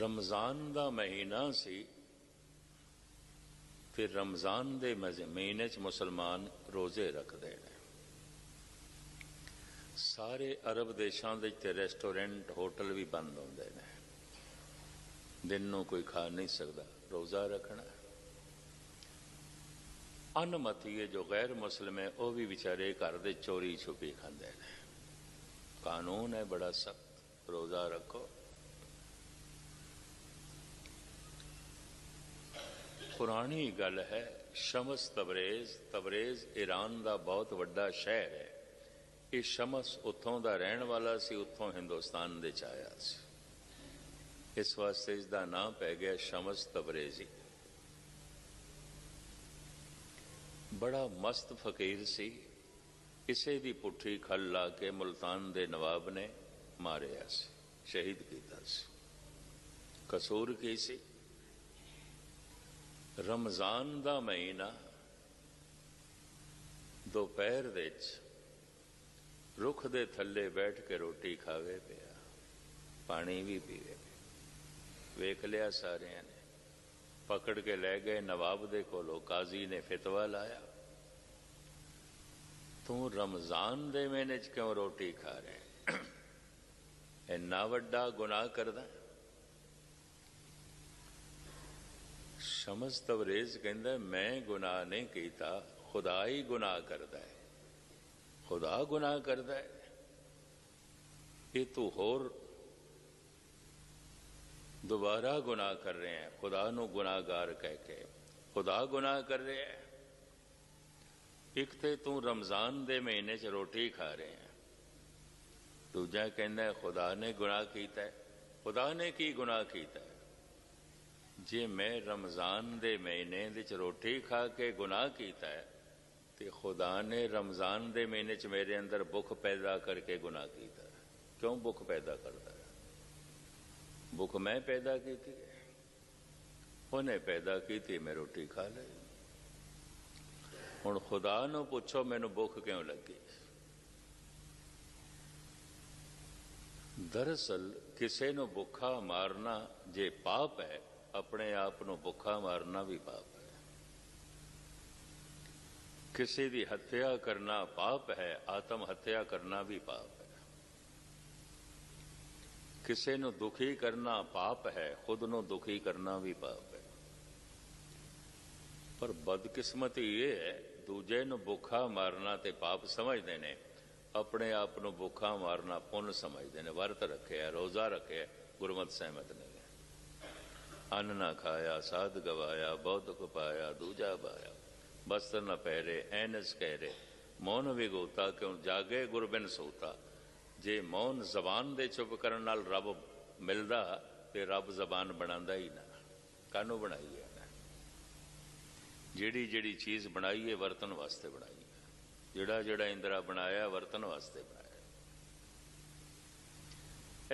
ਰਮਜ਼ਾਨ ਦਾ ਮਹੀਨਾ ਸੀ, ਫਿਰ ਰਮਜ਼ਾਨ ਦੇ ਮਹੀਨੇ 'ਚ ਮੁਸਲਮਾਨ ਰੋਜ਼ੇ ਰੱਖਦੇ ਨੇ। ਸਾਰੇ ਅਰਬ ਦੇਸ਼ਾਂ ਦੇ ਤੇ ਰੈਸਟੋਰੈਂਟ, ਹੋਟਲ ਵੀ ਬੰਦ ਹੁੰਦੇ ਨੇ। ਦਿਨ ਨੂੰ ਕੋਈ ਖਾ ਨਹੀਂ ਸਕਦਾ, ਰੋਜ਼ਾ ਰੱਖਣਾ। ਅਨਮਤੀ ਹੈ ਜੋ ਗੈਰ ਮੁਸਲਮ ਹੈ, ਉਹ ਵੀ ਵਿਚਾਰੇ ਘਰ ਦੇ ਚੋਰੀ ਛੁਪੀ ਖਾਂਦੇ ਨੇ। ਕਾਨੂੰਨ ਹੈ ਬੜਾ ਸਖਤ, ਰੋਜ਼ਾ ਰੱਖੋ। ਪੁਰਾਣੀ ਗੱਲ ਹੈ, ਸ਼ਮਸ ਤਬਰੇਜ਼ ਤਬਰੇਜ਼ ਈਰਾਨ ਦਾ ਬਹੁਤ ਵੱਡਾ ਸ਼ਹਿਰ ਹੈ। ਇਹ ਸ਼ਮਸ ਉੱਥੋਂ ਦਾ ਰਹਿਣ ਵਾਲਾ ਸੀ, ਉੱਥੋਂ ਹਿੰਦੁਸਤਾਨ ਦੇ ਚ ਆਇਆ ਸੀ। ਇਸ ਵਾਸਤੇ ਇਸ ਦਾ ਨਾਮ ਪੈ ਗਿਆ ਸ਼ਮਸ ਤਬਰੇਜ਼ੀ। ਬੜਾ ਮਸਤ ਫਕੀਰ ਸੀ। ਇਸੇ ਦੀ ਪੁੱਠੀ ਖੱਲ ਲਾ ਕੇ ਮੁਲਤਾਨ ਦੇ ਨਵਾਬ ਨੇ ਮਾਰਿਆ ਸੀ, ਸ਼ਹੀਦ ਕੀਤਾ ਸੀ। ਕਸੂਰ ਕੀ ਸੀ? ਰਮਜ਼ਾਨ ਦਾ ਮਹੀਨਾ ਦੁਪਹਿਰ ਦੇ ਵਿੱਚ ਰੁੱਖ ਦੇ ਥੱਲੇ ਬੈਠ ਕੇ ਰੋਟੀ ਖਾਵੇ ਪਿਆ। ਪਾਣੀ ਵੀ ਪੀਵੇ। ਵੇਖ ਲਿਆ ਸਾਰਿਆਂ ਨੇ। ਪਕੜ ਕੇ ਲੈ ਗਏ ਨਵਾਬ ਦੇ ਕੋਲੋਂ, ਕਾਜ਼ੀ ਨੇ ਫਤਵਾ ਲਾਇਆ। ਤੂੰ ਰਮਜ਼ਾਨ ਦੇ ਮਹੀਨੇ ਚ ਕਿਉਂ ਰੋਟੀ ਖਾ ਰਿਹਾ ਇੰਨਾ ਵੱਡਾ ਗੁਨਾਹ ਕਰਦਾ ਸ਼ਮਸ ਤਵਰੇਜ਼ ਕਹਿੰਦਾ ਮੈਂ ਗੁਨਾਹ ਨਹੀਂ ਕੀਤਾ ਖੁਦਾ ਹੀ ਗੁਨਾਹ ਕਰਦਾ ਹੈ ਖੁਦਾ ਗੁਨਾਹ ਕਰਦਾ ਹੈ ਇਹ ਤੂੰ ਹੋਰ ਦੁਬਾਰਾ ਗੁਨਾਹ ਕਰ ਰਹੇ ਹੈ ਖੁਦਾ ਨੂੰ ਗੁਨਾਹਗਾਰ ਕਹਿ ਕੇ ਖੁਦਾ ਗੁਨਾਹ ਕਰ ਰਿਹਾ ਹੈ ਇੱਕ ਤੇ ਤੂੰ ਰਮਜ਼ਾਨ ਦੇ ਮਹੀਨੇ 'ਚ ਰੋਟੀ ਖਾ ਰਿਹਾ ਹੈ ਦੂਜਾ ਕਹਿੰਦਾ ਹੈ ਖੁਦਾ ਨੇ ਗੁਨਾਹ ਕੀਤਾ ਹੈ ਖੁਦਾ ਨੇ ਕੀ ਗੁਨਾਹ ਕੀਤਾ ਹੈ ਜੇ ਮੈਂ ਰਮਜ਼ਾਨ ਦੇ ਮਹੀਨੇ ਵਿੱਚ ਰੋਟੀ ਖਾ ਕੇ ਗੁਨਾਹ ਕੀਤਾ ਹੈ, ਤੇ ਖੁਦਾ ਨੇ ਰਮਜ਼ਾਨ ਦੇ ਮਹੀਨੇ 'ਚ ਮੇਰੇ ਅੰਦਰ ਭੁੱਖ ਪੈਦਾ ਕਰਕੇ ਗੁਨਾਹ ਕੀਤਾ ਕਿਉਂ ਭੁੱਖ ਪੈਦਾ ਕਰਦਾ ਹੈ? ਭੁੱਖ ਮੈਂ ਪੈਦਾ ਕੀਤੀ ਹੈ। ਉਹਨੇ ਪੈਦਾ ਕੀਤੀ, ਮੈਂ ਰੋਟੀ ਖਾ ਲਈ। ਹੁਣ ਖੁਦਾ ਨੂੰ ਪੁੱਛੋ, ਮੈਨੂੰ ਭੁੱਖ ਕਿਉਂ ਲੱਗੀ? ਦਰਅਸਲ, ਕਿਸੇ ਨੂੰ ਭੁੱਖਾ ਮਾਰਨਾ ਜੇ ਪਾਪ ਹੈ ਆਪਣੇ ਆਪ ਨੂੰ ਭੁੱਖਾ ਮਾਰਨਾ ਵੀ ਪਾਪ ਹੈ। ਕਿਸੇ ਦੀ ਹੱਤਿਆ ਕਰਨਾ ਪਾਪ ਹੈ, ਆਤਮ ਹੱਤਿਆ ਕਰਨਾ ਵੀ ਪਾਪ ਹੈ। ਕਿਸੇ ਨੂੰ ਦੁਖੀ ਕਰਨਾ ਪਾਪ ਹੈ, ਖੁਦ ਨੂੰ ਦੁਖੀ ਕਰਨਾ ਵੀ ਪਾਪ ਹੈ। ਪਰ ਬਦਕਿਸਮਤੀ ਇਹ ਹੈ, ਦੂਜੇ ਨੂੰ ਭੁੱਖਾ ਮਾਰਨਾ ਤੇ ਪਾਪ ਸਮਝਦੇ ਨੇ, ਆਪਣੇ ਆਪ ਨੂੰ ਭੁੱਖਾ ਮਾਰਨਾ ਪੁੰਨ ਸਮਝਦੇ ਨੇ। ਵਰਤ ਰੱਖਿਆ, ਰੋਜ਼ਾ ਰੱਖਿਆ, ਗੁਰਮਤਿ ਸਹਿਮਤ ਨੇ। ਅੰਨ ਨਾ ਖਾਇਆ, ਸਾਧ ਗਵਾਇਆ, ਬਹੁਤ ਕੁ ਪਾਇਆ, ਦੂਜਾ ਪਾਇਆ। ਬਸਤਰ ਨ ਪਹਿਰੇ, ਐਨਸ ਕਹਿਰੇ, ਮੌਨ ਵਿਗੋਤਾ ਕਿਉਂ ਜਾਗੇ ਗੁਰਬਿਨ ਸੋਤਾ। ਜੇ ਮੌਨ ਜ਼ਬਾਨ ਦੇ ਚੁੱਪ ਕਰਨ ਨਾਲ ਰੱਬ ਮਿਲਦਾ, ਤੇ ਰੱਬ ਜ਼ਬਾਨ ਬਣਾਉਂਦਾ ਹੀ ਨਾ। ਕਾਨੂੰ ਬਣਾਈ ਹੈ ਜਿਹੜੀ ਜਿਹੜੀ ਚੀਜ਼ ਬਣਾਈ ਹੈ ਵਰਤਨ ਵਾਸਤੇ ਬਣਾਈ ਹੈ। ਜਿਹੜਾ ਜਿਹੜਾ ਇੰਦਰਾ ਬਣਾਇਆ ਵਰਤਨ ਵਾਸਤੇ ਬਣਾਇਆ।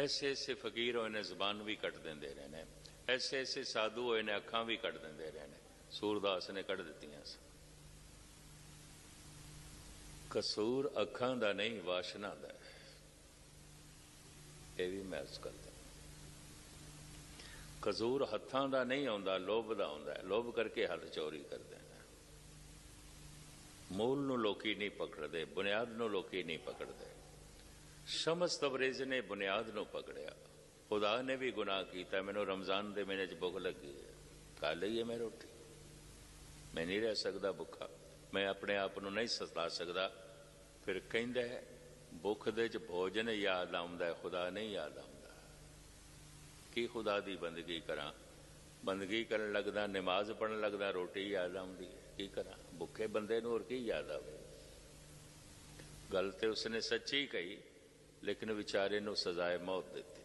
ਐਸੇ ਐਸੇ ਫਕੀਰ ਹੋਏ ਨੇ ਜ਼ਬਾਨ ਵੀ ਕੱਟ ਦਿੰਦੇ ਰਹੇ ਨੇ। ਐਸੇ ਐਸੇ ਸਾਧੂ ਹੋਏ ਨੇ, ਅੱਖਾਂ ਵੀ ਕੱਢ ਦਿੰਦੇ ਰਹੇ ਨੇ। ਸੂਰਦਾਸ ਨੇ ਕੱਢ ਦਿੱਤੀਆਂ ਸਨ। ਕਸੂਰ ਅੱਖਾਂ ਦਾ ਨਹੀਂ, ਵਾਸ਼ਨਾ ਦਾ ਇਹ ਵੀ ਮਹਿਸ ਕਰਦੇ ਕਸੂਰ ਹੱਥਾਂ ਦਾ ਨਹੀਂ ਆਉਂਦਾ, ਲੋਭ ਦਾ ਆਉਂਦਾ ਲੋਭ ਕਰਕੇ ਹੱਥ ਚੋਰੀ ਕਰਦੇ ਨੇ। ਮੂਲ ਨੂੰ ਲੋਕੀ ਨਹੀਂ ਪਕੜਦੇ, ਬੁਨਿਆਦ ਨੂੰ ਲੋਕੀ ਨਹੀਂ ਪਕੜਦੇ। ਸ਼ਮਸ ਤਬਰੇਜ਼ ਨੇ ਬੁਨਿਆਦ ਨੂੰ ਪਕੜਿਆ। ਖੁਦਾ ਨੇ ਵੀ ਗੁਨਾਹ ਕੀਤਾ, ਮੈਨੂੰ ਰਮਜ਼ਾਨ ਦੇ ਮਹੀਨੇ 'ਚ ਭੁੱਖ ਲੱਗੀ ਹੈ। ਖਾ ਲਈਏ ਮੈਂ ਰੋਟੀ। ਮੈਂ ਨਹੀਂ ਰਹਿ ਸਕਦਾ ਭੁੱਖਾ। ਮੈਂ ਆਪਣੇ ਆਪ ਨੂੰ ਨਹੀਂ ਸਤਾ ਸਕਦਾ। ਫਿਰ ਕਹਿੰਦਾ ਹੈ, ਭੁੱਖ ਦੇ 'ਚ ਭੋਜਨ ਯਾਦ ਆਉਂਦਾ ਖੁਦਾ ਨਹੀਂ ਯਾਦ ਆਉਂਦਾ। ਕੀ ਖੁਦਾ ਦੀ ਬੰਦਗੀ ਕਰਾਂ? ਬੰਦਗੀ ਕਰਨ ਲੱਗਦਾ, ਨਮਾਜ਼ ਪੜਨ ਲੱਗਦਾ, ਰੋਟੀ ਯਾਦ ਆਉਂਦੀ ਹੈ। ਕੀ ਕਰਾਂ? ਭੁੱਖੇ ਬੰਦੇ ਨੂੰ ਹੋਰ ਕੀ ਯਾਦ ਆਵੇ? ਗੱਲ ਤੇ ਉਸਨੇ ਸੱਚੀ ਕਹੀ, ਲੇਕਿਨ ਵਿਚਾਰੇ ਨੂੰ ਸਜ਼ਾਏ ਮੌਤ ਦਿੱਤੀ।